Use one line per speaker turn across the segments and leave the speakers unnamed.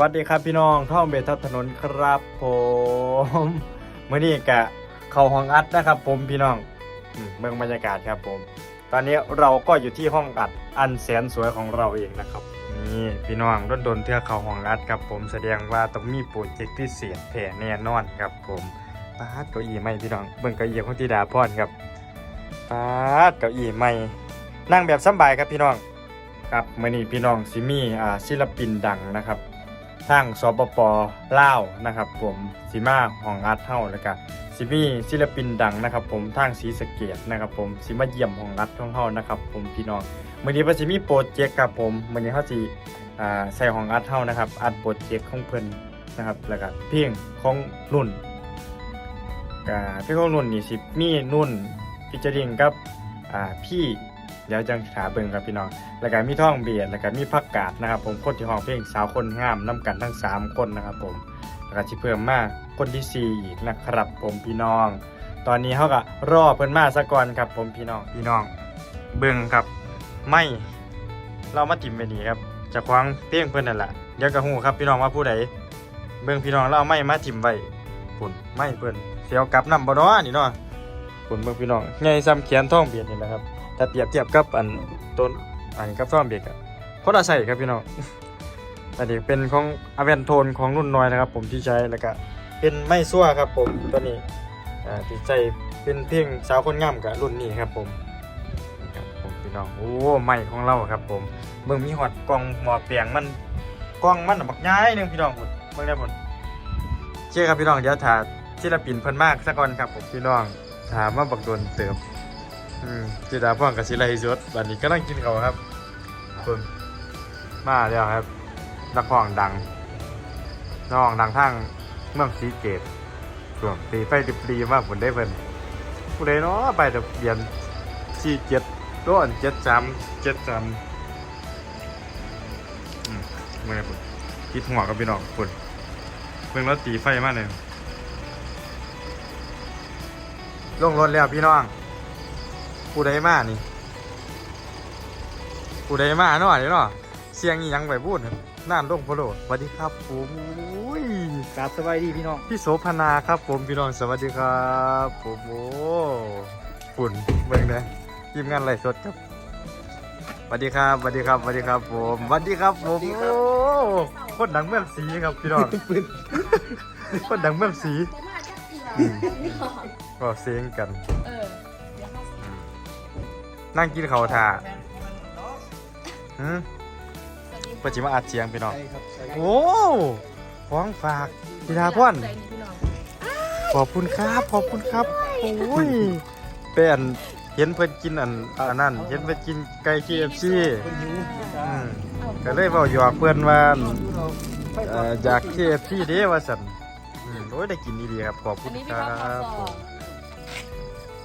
วัสดีครับพี่น้องท่องเบทับถนนครับผมเมื่อนี้กะเข้าห้องอัดนะครับ ผมพี่น้องเมืองบรรยากาศครับผม ตอนนี้เราก็อยู่ที่ห้องอัดอันแสนสวยของเราเองนะครับนี่พี่น้องดนดนเทือกเขาห้องอัดครับผมแสดงว่าต้องมีโปรเจกต์พิเศษแผ่แน่นอนครับผมปาดเก้าอี้ใหม่พี่น้องเบิ่งเก้าอี้ของธิดาพรครับปาดเก้าอี้ใหม่นั่งแบบสบายครับพี่น้องครับมื่อนี้พี่น้องซิมีอ่าศิลปินดังนะครับ ทางสปปลาวนะครับ ผมซิมาห้องอัดเฮาแล้วก็ซิมีศิลปินดังนะครับ ผมทางศรีสะเกดนะครับ ผมซิมาเยี่ยมห้องอัดของเฮานะครับ ผมพี่น้องมื่อนี้เพิ่นสิมีโปรเจกต์ครับผมมื่อนี้เฮาสิอ่าใส่ห้องอัดเฮานะครับอัดโปรเจกต์ของเพิ่นนะครับแล้วก็เพลงของนุ่นก็เพลงของนุ่นนี่สิมีนุ่นฟิชเจอริงกับพี่ เดี๋ยวจังถาเบิ่งครับพี่น้อง แล้วก็มีท่องเบียดแล้วก็มีผักกาดนะครับ ผมคนที่ห้องเพลงสาวคนงามน้กันทั้ง 3 คนนะครับผมแล้วก็สิเพิ่มมาคนที่ 4 อีกนะครับ ผมพี่น้อง ตอนนี้เขาก็รอเพิ่นมาซะก่อนครับ ผมพี่น้องพี่น้อง เบิ่งครับไม่เรามาติมไปนี่ครับจะคว้างเพลงเพิ่นนั่นแหละเดี๋ยวก็ฮู้ครับพี่น้องว่าผู้ใดเบิ่งพี่น้องเราไม่มาติมไว้ปุ่นไม่เพิ่นเสียวกลับนำบ่เนาะนี่เนาะปุ่นเบิ่งพี่น้องใหญ่ซ้ำแขนท่องเบียดนี่แหละครับ ถ้าเปรียบเทียบกับอันต้นอันกับซ่อมเบรกอะคนละใส่ครับพี่น้องอันนี้เป็นของอเวนโทนของรุ่นน้อยนะครับ ผมที่ใช้แล้วก็เป็นไม่ซั่วครับ ผมตัวนี้อ่าที่ใช้เป็นเพียงสาวคนงามกับรุ่นนี้ครับผมครับผมพี่น้องโอ้ไม่ของเราครับ ผมเบิ่งมีหอดกล่องหมอเปียงมันกล่องมันบักย้ายหนึงพี่น้องพุ่นเบิ่งได้พุ่นเชื่อครับพี่น้องเดี๋ยวถ้าศิลปินเพิ่นมากสักก่อนครับผมพี่น้องถามว่าบักโดนเติบ อืมจิดาพ่องกับศิลาฮิสดบัดนี้ก็นั่งกินเขาวครับคุณมาแล้วครับ นักพ่องดังน้องดังทั้งเมืองสีเกตช่วงตีไฟดิบดีมากผมได้เพิ่นผู้ใดเนาะไปทะเบียนสี่เจ็ดต้นเจ็ดสามเจ็ดสามอืมเมื่อไงปุ่นคิดหัวกับพี่น้องปุ่นเพิ่งแล้วตีไฟมากเลยลงรถแล้วพี่น้อง ผู้ใดมานี่ผู้ใดมาเนาะนี่เนาะเสียงอีหยังไปพูดครับน่านลงโพโลสวัสดีครับผมอุ้ย
กราบสบายดีพี่น้อง
พี่โสพนาครับ ผมพี่น้องสวัสดีครับผมโอ้ฝุ่นเบิ่งนะทีมงานไลฟ์สดครับสวัสดีครับสวัสดีครับสวัสดีครับ ผมสวัสดีครับผมโอ้คนดังเมืองสีครับพี่น้องคนดังเมืองสี
อืม
ก็เสียงกัน
เอ
นั่งกินข้าวท่าหืม
สวัสดี
เปิดจิมาอัดเสียงพี่น้อง
ใช่ครับใช่
โอ้ของฝากพิธาพ่อน
ใจนี่พี่น้อง
ขอบคุณครับ ขอบคุณครับ โอ้ยเป็นเห็นเพิ่นกินอันอันนั้น เห็นเพิ่นกินไก่ KFC
คนหิว
อืมก็เลยเว้าหยอกเพิ่นว่าเอ่ออยาก KFC เด้ว่าซั่นอืมโอ้ยได้กินดีๆครับ ขอบคุ
อั
ณ
นนี้
ค
มี
รั
ความข้าว
บ
ซ
ผ
อ
ม
ง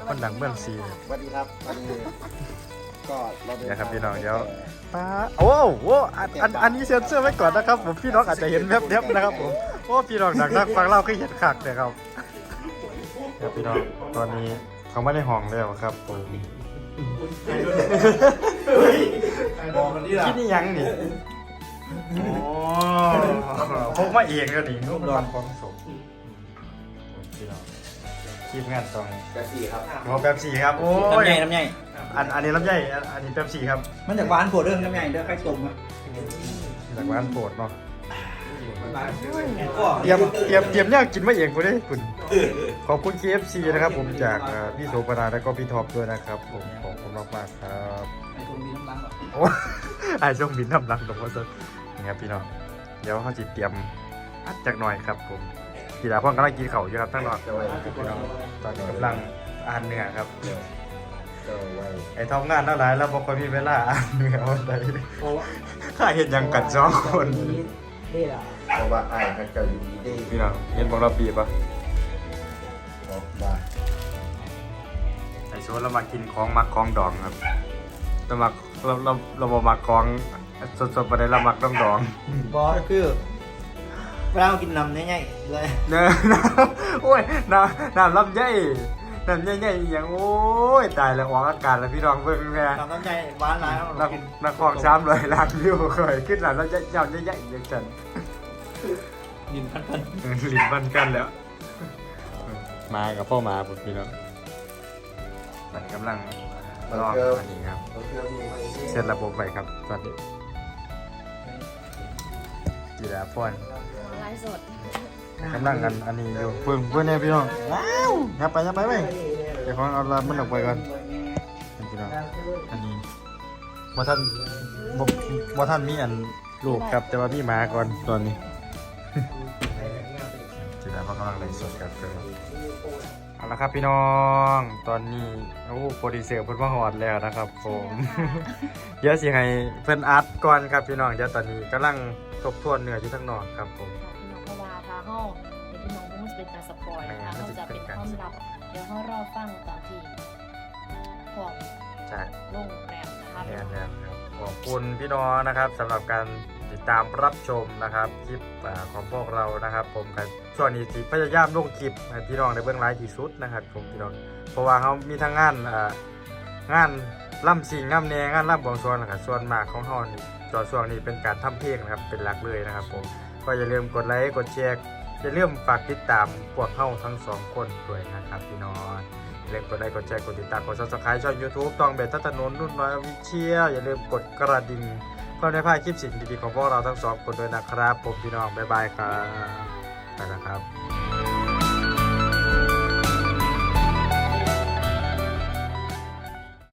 คนดังเมืองซี
สวัสดีครับสวัสดีก็เราเดิน
เดี๋ยวครับ
ทาง
พี่น้องเดี๋ยวป้าโอ้โหอันอันอันนี้เซ็นเซอร์ไว้ก่อนนะครับ ผมพี่น้องอาจจะเห็นแวบๆนะครับ ผมโอ้พี่น้องดังนักฟังเล่าก็เห็นคักเลยครับเดี๋ยวพี่น้องตอนนี้เขาไม่ได้ห้องแล้วครับผม
บอกกันที่ละ
คิดนี่ยังนี่โอ้พกมาเองก็ดีรูปรอนของสมพี่น้อง ทีมงานต้อง
กะสี่ครับ
หัวแป๊บซี่ครับโอ้
น้ำ
ย
ใหญ่น้ำใหญ่
อันอันนี้ลำไยอันอันนี้แป๊บซี่ครับ
มันจากหวานโผล่เรื่องน้ำใหญ่เด้อใครต้มครับ
จากร้านโปรดเนาะ
ก็
เตรียมเตรียมเตรียมเนี่ยกินมาเองกูได้คุณขอบคุณ KFC นะครับผมจากเอ่อพี่โสปนาแล้วก็พี่ท็อปด้วยนะครับผมขอบคุณมากมากๆครับ
ไอ้คนมีน้ำรังแบบ
โอ้ไอ้ช่วงบินน้ำลังตรงว่าจะนี่ครับพี่น้องเดี๋ยวเขาจิเตรียมอัดจากหน่อยครับผม กีฬาพ่อกำลังกินเข่าวอยู่ครับทั้งนอกพี่น้องตอนนี้กำลังอ่านเนื้อครับไอ้ทำงานเท่าไหร่แล้วบอกว่ามีเวลาอ่านเนื้อวันใดข้าเห็นหยังกันสองคน
นี่แหละ
เพราะว่าไอ้เขาจะอยู่ดี
พี่น้องเห็นบอกเราปีปะ
บอกว่า
ไอ้โซนเรามากินของมักของดองครับเรามักเราเราเราบอมักของสดๆไปได้เรามักต้องดอง
บอสคือ เวลาเรากินน้ำเนี่ยใหญ่เลย
เนอะโอ้ยน้ำน้ำลำไยน้ำใหญ่ๆอหย่างโอ้ยตายแล้วออกอากาศแล้วพี่น้องเบิ่งแม่
น้ำน้ำใหญ่หวานหลายเรา
นัก
กิน
นักของช้ำเลยล้างวิวเคยขึ้นหลังแล้วเจ้าใหญ่ๆอย่างฉัน
ยินพันพัน
เออลิ้นบันกันแล้ว มากับพ่อหมาผมพี่น้องมันกำลังรอบอันนี้ครับ
เราเชื่อมีไหม
เซตระบบไปครับตอนนี้จีราพอน
ไลฟ์สด
กำลังกันอันนี้อยู่เพิ่งเพิ่งเนี่ยพี่น้องว้าวยับไปยับไปไปเดี๋ยวของเอาละมันออกไปก่อนพี่น้องอันนี้ว่าท่านบ่ว่าท่านมีอันลูกครับแต่ว่ามีหมาก่อนตอนนี้จีราพอนกำลังไลฟ์สดครับเพื่อนเอาละครับพี่น้องตอนนี้โอ้โปรดิวเซอร์เพิ่นมาหอดแล้วนะครับผมเดี๋ยวสิให้เพิ่นอัดก่อนครับพี่น้องเดี๋ยวตอนนี้กำลังทบทวนเนื้ออยู่ทั้งนอกครับผม
ห้องเดี๋ยวพี่น้องต้องเป็นการสปอยนะคะเขาจะเป็นความลับ เดี๋ยวเขารอฟังตอนที่พวก
ใช่
ลงแรมนะคะ
แน่นอนครับขอบคุณพี่น้องนะครับสำหรับการติดตามรับชมนะครับคลิปอ่าของพวกเรานะครับ ผมกับช่วงนี้สิพยายามลงคลิปให้พี่น้องในเบื้องไลฟ์ที่สุดนะครับผมพี่น้องเพราะว่าเขามีทั้งงานอ่างานล่ำสิงงานแนงานล่ำบวงสรวงนะครับส่วนมากของเขานี่จอช่วงนี้เป็นการทำเพลงนะครับเป็นหลักเลยนะครับผมก็อย่าลืมกดไลค์กดแชร์ อย่าลืมฝากติดตามพวกเขาทั้งสองคนด้วยนะครับพี่น้องอย่าลืมกดไลค์กดแชร์กดติดตามกดซับสไครต์ช่องยูทูบตองเบ็ดทัศนนนุ่นน้อยวิเชียอย่าลืมกดกระดิ่งเพื่อได้พลาดคลิปสิ่งดีๆของพวกเราทั้งสองคนด้วยนะครับ ผมพี่น้องบ๊ายบายครับไปแล้วครับ